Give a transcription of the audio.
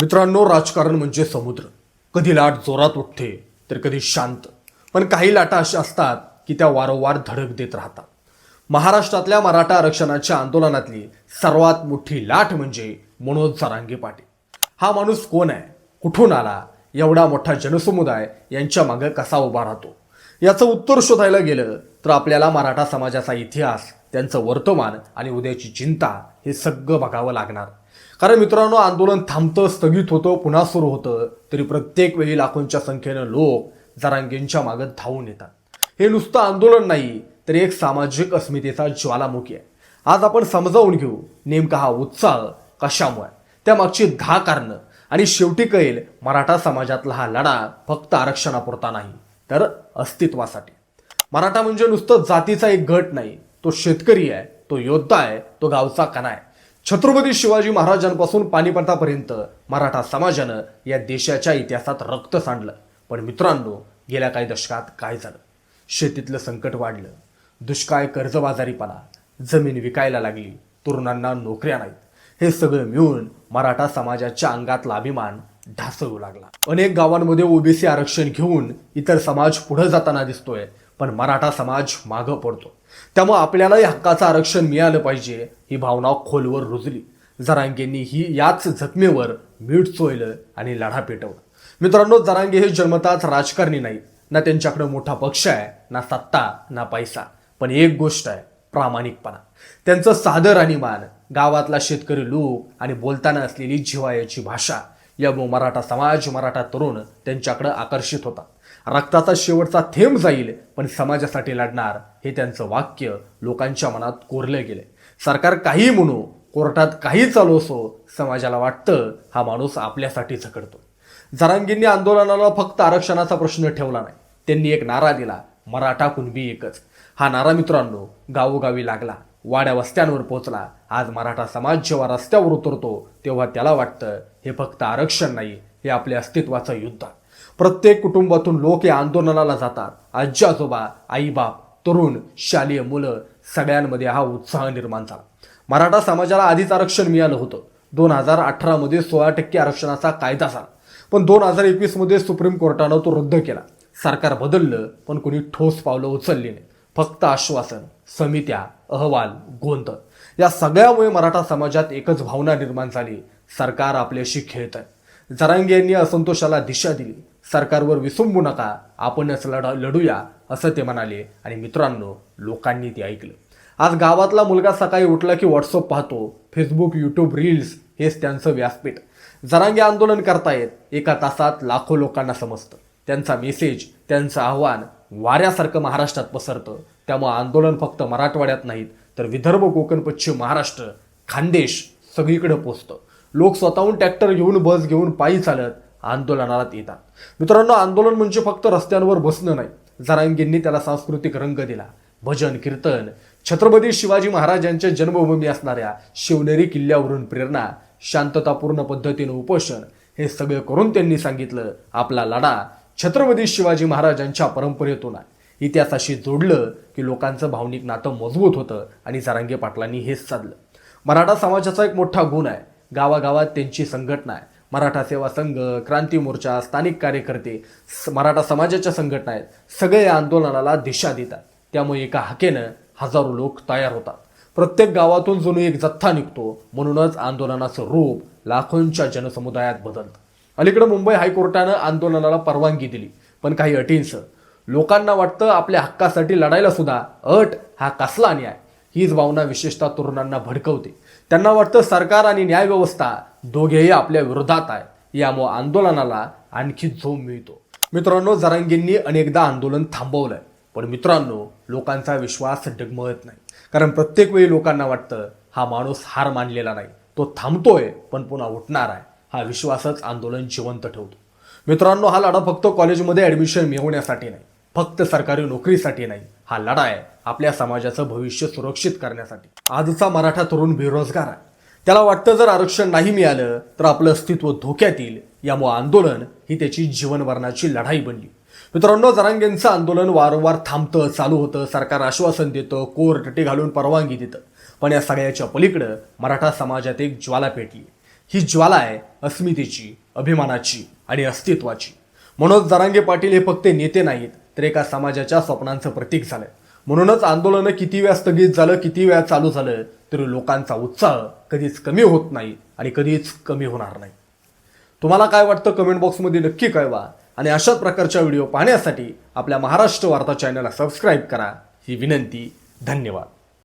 मित्रांनो राजकारण म्हणजे समुद्र. कधी लाट जोरात उठते तर कधी शांत. पण काही लाटा अशा असतात की त्या वारंवार धडक देत राहतात. महाराष्ट्रातल्या मराठा आरक्षणाच्या आंदोलनातली सर्वात मोठी लाट म्हणजे मनोज सारांगे पाटील. हा माणूस कोण आहे? कुठून आला? एवढा मोठा जनसमुदाय यांच्या मागे कसा उभा राहतो? याचं उत्तर शोधायला गेलं तर आपल्याला मराठा समाजाचा इतिहास त्यांचं वर्तमान आणि उद्याची चिंता हे सगळं बघावं लागणार. कारण मित्रांनो आंदोलन थांबतं स्थगित होतं पुन्हा सुरू होतं तरी प्रत्येक वेळी लाखोंच्या संख्येनं लोक जरांगेंच्या मागं धावून येतात. हे नुसतं आंदोलन नाही तर एक सामाजिक अस्मितेचा ज्वालामुखी आहे. आज आपण समजावून घेऊ नेमका हा उत्साह कशामुळे? त्यामागची दहा कारणं. आणि शेवटी कळेल मराठा समाजातला हा लढा फक्त आरक्षणापुरता नाही तर अस्तित्वासाठी. मराठा म्हणजे नुसतं जातीचा एक गट नाही तो शेतकरी आहे तो योद्धा आहे तो गावचा कणा आहे. छत्रपती शिवाजी महाराजांपासून पानिपतापर्यंत मराठा समाजानं या देशाच्या इतिहासात रक्त सांडलं. पण मित्रांनो गेल्या काही दशकात काय झालं? शेतीतलं संकट वाढलं. दुष्काळ कर्जबाजारीपणा जमीन विकायला लागली तरुणांना नोकऱ्या नाहीत. हे सगळं मिळून मराठा समाजाच्या अंगातला अभिमान ढासळू लागला. अनेक गावांमध्ये ओबीसी आरक्षण घेऊन इतर समाज पुढे जाताना दिसतोय. पण मराठा समाज मागं पडतो. त्यामुळे आपल्यालाही हक्काचं आरक्षण मिळालं पाहिजे ही भावना खोलवर रुजली. जरांगेंनी ही याच जखमेवर मीठ चोयलं आणि लढा पेटवला. मित्रांनो जरांगे हे जन्मताच राजकारणी नाही ना त्यांच्याकडे मोठा पक्ष आहे ना सत्ता ना पैसा. पण एक गोष्ट आहे प्रामाणिकपणा. त्यांचं सादर आणि मान गावातला शेतकरी लोक आणि बोलताना असलेली जिवायाची भाषा यामुळे मराठा समाज मराठा तरुण त्यांच्याकडे आकर्षित होता. रक्ताचा शेवटचा थेंब जाईल पण समाजासाठी लढणार हे त्यांचं वाक्य लोकांच्या मनात कोरलं गेले. सरकार काही म्हणू कोर्टात काही चालू असो समाजाला वाटतं हा माणूस आपल्यासाठी झकडतो जरांगींनी आंदोलनाला फक्त आरक्षणाचा प्रश्न ठेवला नाही. त्यांनी एक नारा दिला मराठा कुणबी एकच. हा नारा मित्रांनो गावोगावी लागला वाड्या वस्त्यांवर पोहोचला आज मराठा समाज जेव्हा रस्त्यावर उतरतो तेव्हा त्याला वाटतं हे फक्त आरक्षण नाही हे आपल्या अस्तित्वाचं युद्ध. आहे. प्रत्येक कुटुंबातून लोक या आंदोलनाला जातात. आजी आजोबा आईबाप तरुण शालेय मुलं सगळ्यांमध्ये हा उत्साह निर्माण झाला. मराठा समाजाला आधीच आरक्षण मिळालं होतं. दोन हजार अठरामध्ये सोळा टक्के आरक्षणाचा कायदा झाला. पण दोन हजार एकवीसमध्ये सुप्रीम कोर्टानं तो रद्द केला. सरकार बदललं पण कोणी ठोस पावलं उचलली नाही. फक्त आश्वासन समित्या अहवाल गोंधळ. या सगळ्यामुळे मराठा समाजात एकच भावना निर्माण झाली. सरकार आपल्याशी खेळत आहे जरांगे यांनी असंतोषाला दिशा दिली. सरकारवर विसंबू नका आपणच लढा लढूया असं ते म्हणाले. आणि मित्रांनो लोकांनी ते ऐकलं. आज गावातला मुलगा सकाळी उठला की व्हॉट्सअप पाहतो. फेसबुक यूट्यूब रील्स हेच त्यांचं व्यासपीठ. जरांगे आंदोलन करतायत एका तासात लाखो लोकांना समजतं. त्यांचा मेसेज त्यांचं आव्हान वाऱ्यासारखं महाराष्ट्रात पसरतं. त्यामुळं आंदोलन फक्त मराठवाड्यात नाहीत तर विदर्भ कोकण पश्चिम महाराष्ट्र खानदेश सगळीकडे पोचतं. लोक स्वतःहून ट्रॅक्टर घेऊन बस घेऊन पायी चालत आंदोलनाला येतात. मित्रांनो आंदोलन म्हणजे फक्त रस्त्यांवर बसणं नाही. जरांगींनी त्याला सांस्कृतिक रंग दिला. भजन कीर्तन छत्रपती शिवाजी महाराजांच्या जन्मभूमी असणाऱ्या शिवनेरी किल्ल्यावरून प्रेरणा शांततापूर्ण पद्धतीनं उपोषण हे सगळं करून त्यांनी सांगितलं आपला लढा छत्रपती शिवाजी महाराजांच्या परंपरेतून आहे. इतिहासाशी जोडलं की लोकांचं भावनिक नातं मजबूत होतं आणि जरांगे पाटलांनी हेच साधलं. मराठा समाजाचा एक मोठा गुण आहे. गावागावात त्यांची संघटना आहे. मराठा सेवा संघ क्रांती मोर्चा स्थानिक कार्यकर्ते मराठा समाजाच्या संघटना आहेत सगळे या आंदोलनाला दिशा देतात. त्यामुळे एका हाकेनं हजारो लोक तयार होतात. प्रत्येक गावातून जणू एक जथ्था निघतो म्हणूनच आंदोलनाचं रूप लाखोंच्या जनसमुदायात बदलतं. अलीकडे मुंबई हायकोर्टानं आंदोलनाला परवानगी दिली पण काही अटींसह. लोकांना वाटतं आपल्या हक्कासाठी लढायला सुद्धा अट हा कसला न्याय हीच भावना विशेषतः तरुणांना भडकवते. त्यांना वाटतं सरकार आणि न्यायव्यवस्था दोघेही आपल्या विरोधात आहे यामुळे आंदोलनाला आणखी जोम मिळतो. मित्रांनो जरांगींनी अनेकदा आंदोलन थांबवलंय. पण मित्रांनो लोकांचा विश्वास डगमळत नाही. कारण प्रत्येक वेळी लोकांना वाटतं हा माणूस हार मानलेला नाही. तो थांबतोय पण पुन्हा उठणार आहे. हा विश्वासच आंदोलन जिवंत ठेवतो. मित्रांनो हा लढा फक्त कॉलेजमध्ये ॲडमिशन मिळवण्यासाठी नाही. फक्त सरकारी नोकरीसाठी नाही. हा लढा आहे आपल्या समाजाचं भविष्य सुरक्षित करण्यासाठी. आजचा मराठा तरुण बेरोजगार आहे. त्याला वाटतं जर आरक्षण नाही मिळालं तर आपलं अस्तित्व धोक्यात येईल. यामुळे आंदोलन ही त्याची जीवनभरणाची लढाई बनली. मित्रांनो जरांगेंचं आंदोलन वारंवार थांबतं चालू होतं सरकार आश्वासन देतं कोर टटे घालून परवानगी देतं. पण या सगळ्याच्या पलीकडं मराठा समाजात एक ज्वाला पेटली. ही ज्वाला आहे अस्मितेची अभिमानाची आणि अस्तित्वाची. मनोज जरांगे पाटील हे फक्त नेते नाहीत तर एका समाजाच्या स्वप्नांचं प्रतीक झालं म्हणूनच आंदोलनं किती वेळा स्थगित झालं किती वेळा चालू झालं तरी लोकांचा उत्साह कधीच कमी होत नाही आणि कधीच कमी होणार नाही. तुम्हाला काय वाटतं कमेंट बॉक्समध्ये नक्की कळवा आणि अशाच प्रकारच्या व्हिडिओ पाहण्यासाठी आपल्या महाराष्ट्र वार्ता चॅनलला सबस्क्राईब करा. ही विनंती धन्यवाद.